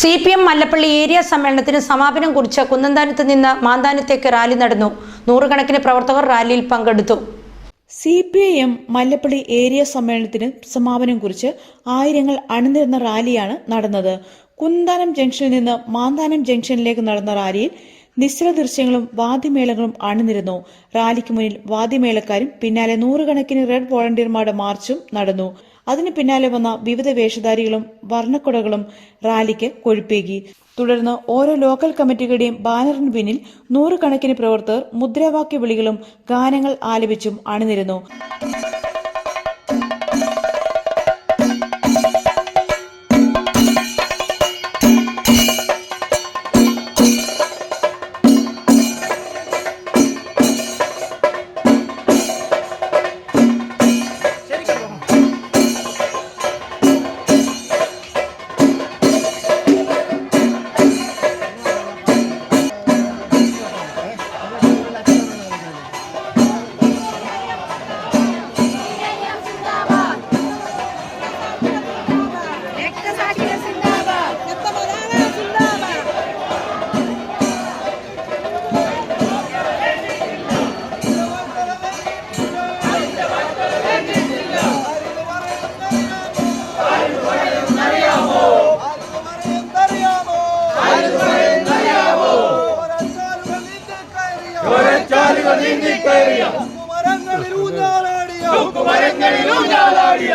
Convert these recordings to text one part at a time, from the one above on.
C P M Mallappally area സമ്മേളനത്തിന് സമാപനം കുറിച്ച് കുന്നന്താനത്ത് നിന്ന് മാന്താനത്തേക്ക് റാലി നടന്നു. നൂറുകണക്കിന് പ്രവർത്തകർ റാലിയിൽ പങ്കെടുത്തു. C P I M Mallappally area സമ്മേളനത്തിന് സമാപനം കുറിച്ച് ആയിരങ്ങൾ അണിനിരുന്ന റാലിയാണ് നടന്നത്. കുന്താനം ജംഗ്ഷനിൽ നിന്ന് മാന്താനം ജംഗ്ഷനിലേക്ക് നടന്ന റാലിയിൽ നിശ്ചല ദൃശ്യങ്ങളും വാദ്യമേളങ്ങളും അണിനിരുന്നു. റാലിക്ക് മുന്നിൽ വാദ്യമേളക്കാരും പിന്നാലെ നൂറുകണക്കിന് റെഡ് വോളണ്ടിയർമാരുടെ മാർച്ചും നടന്നു. അതിന് പിന്നാലെ വന്ന വിവിധ വേഷധാരികളും വർണക്കുടകളും റാലിക്ക് കൊഴുപ്പേകി. തുടർന്ന് ഓരോ ലോക്കൽ കമ്മിറ്റികളുടെയും ബാനറിന് പിന്നിൽ നൂറുകണക്കിന് പ്രവർത്തകർ മുദ്രാവാക്യ വിളികളും ഗാനങ്ങൾ ആലപിച്ചും അണിനിരുന്നു.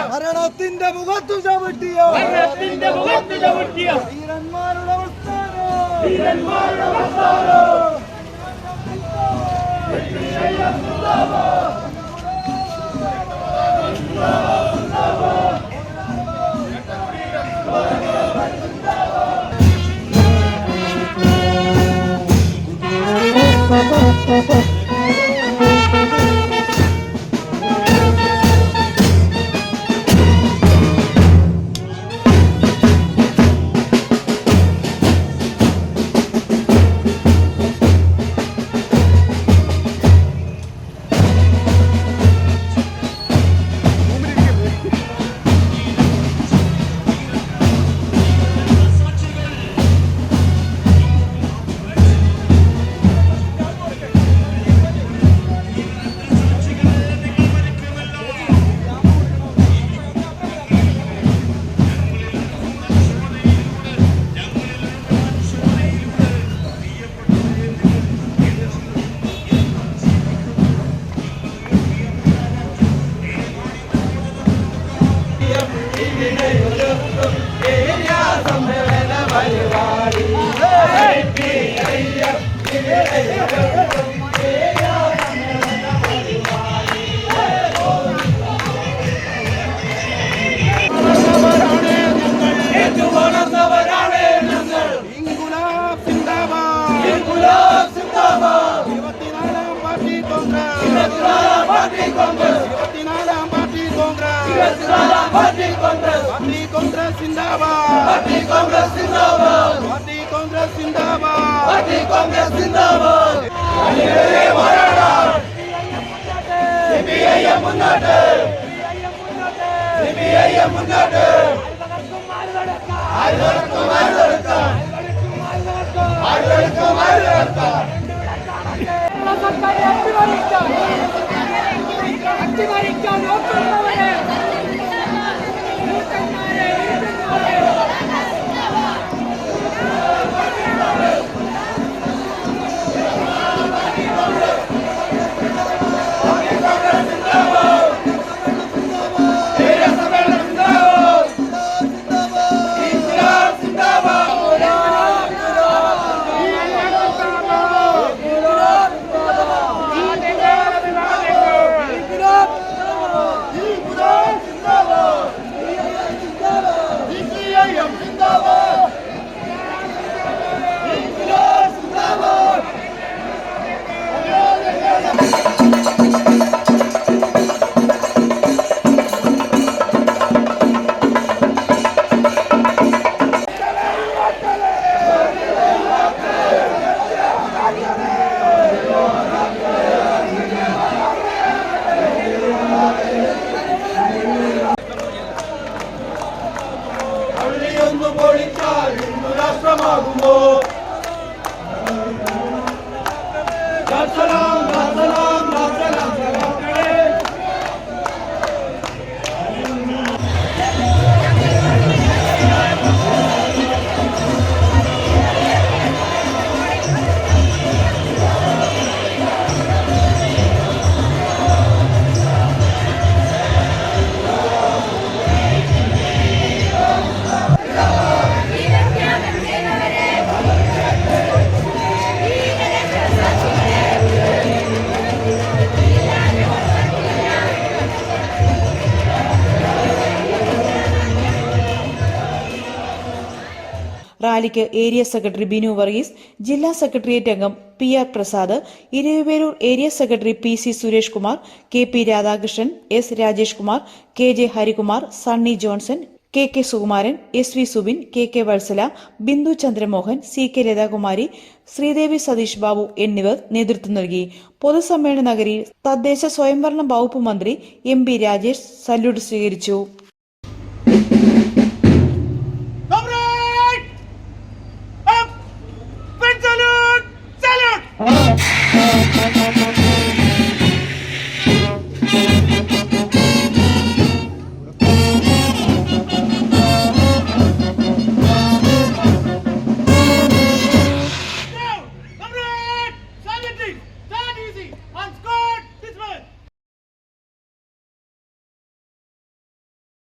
മരണത്തിന്റെ മുഖത്തു ചവിട്ടിയോ? മരണത്തിന്റെ മുഖത്തു ചവിട്ടിയ? വീരന്മാരുടെ പ്രസ്ഥാനം വീരന്മാരുടെ പ്രസ്ഥാനം ഇൻകുലാബ് സിന്ദാബാദ് ഇരുപത്തിനാലാം പാർട്ടി കോൺഗ്രസ് ഇരുപത്തിനാലാം party congress party congress party congress സിന്ദാബാദ് പാർട്ടി കോൺഗ്രസ് സിന്ദാബാദ് പാർട്ടി കോൺഗ്രസ് സിന്ദാബാദ് പാർട്ടി കോൺഗ്രസ് സിന്ദാബാദ് സിപിഐഎം മുന്നോട്ട് സിപിഐഎം മുന്നോട്ട് ആരുതടക്കും ആരുതടക്കാം ആരുതടക്കും ആരുതടക്കാം സർക്കാരെ അട്ടിമറിക്കാൻ ¡Oh! റാലിക്ക് ഏരിയ സെക്രട്ടറി ബിനു വർഗീസ് ജില്ലാ സെക്രട്ടേറിയറ്റ് അംഗം P R Prasad Iraviperoor area secretary P C Suresh Kumar K P Radhakrishnan S Rajesh Kumar K J Harikumar Sunny Johnson K K Sukumaran S V Subin K K Vatsala Bindu Chandramohan C K Lathakumari Sreedevi Satheesh Babu എന്നിവർ നേതൃത്വം നൽകി. പൊതുസമ്മേളന നഗരിയിൽ തദ്ദേശ സ്വയംഭരണ വകുപ്പ് മന്ത്രി M B Rajesh salute സ്വീകരിച്ചു. Oh.